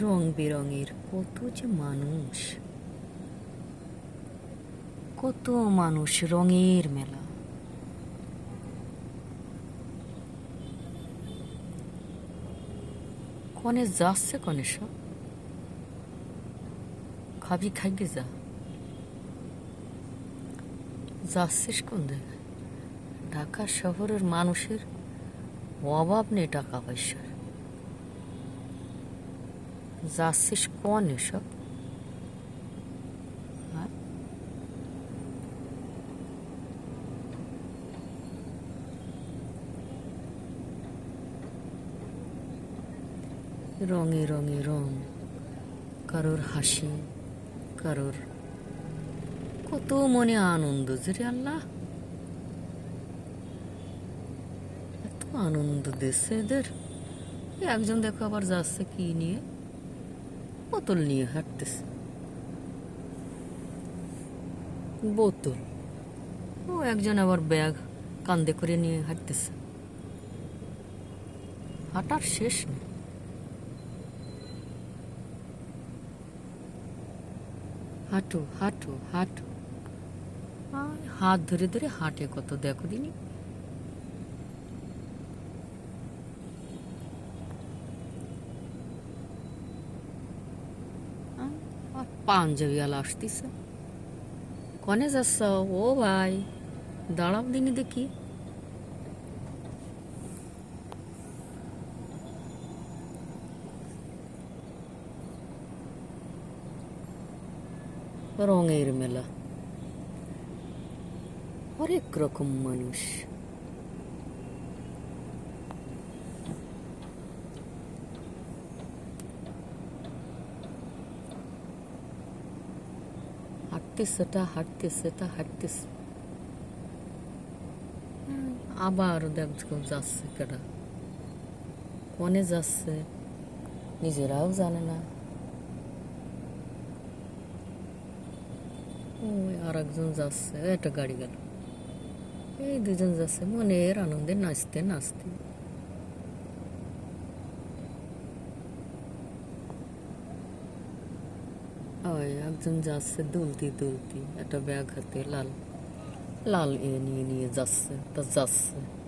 রং বেরঙের কত যে মানুষ। কত মানুষ রঙের মেলা। কনে যাচ্ছে, কনে সব। খাবি খাইগে যা। যাচ্ছিস কোন জায়গায় ঢাকা শহরের মানুষের অভাব নেই টাকা পয়সার। যাচ্ছিস কোন এসব? রঙে রঙে রং কারোর হাসি কারোর কত মনে আনন্দ রে আল্লাহ এত আনন্দ দিচ্ছে এদের একজন দেখো আবার যাচ্ছে কি নিয়ে বোতল নিয়ে হাঁটতেছে। বোতল? ও, একজন আবার ব্যাগ কান্দে করে নিয়ে হাঁটতেছে। হাঁটার শেষ নেই। হাঁটো হাঁটো হাঁটো। হাত ধরে ধরে হাঁটে কত, দেখো দিনি আয়, আর পাঞ্জাবিওয়ালা আসতেছে। কনে যাচ্ছ? ও ভাই দাঁড়াও দিনি দেখি। রঙের মেলা। অনেক রকম মানুষ। হাঁটতেছে তা হাঁটতেছে তা হাঁটতেছে। আবার দেখো যাচ্ছে কেডা? কনে যাচ্ছে, নিজেরাও জানে না। ওই আর একজন যাচ্ছে একটা গাড়ি গেল। এই দুজন যাচ্ছে, মনের আনন্দে নাচতে নাচতে। ওই একজন যাচ্ছে, দুলতি দুলতি, একটা ব্যাগ হাতে, লাল লাল এ নিয়ে নিয়ে যাচ্ছে, তা যাচ্ছে।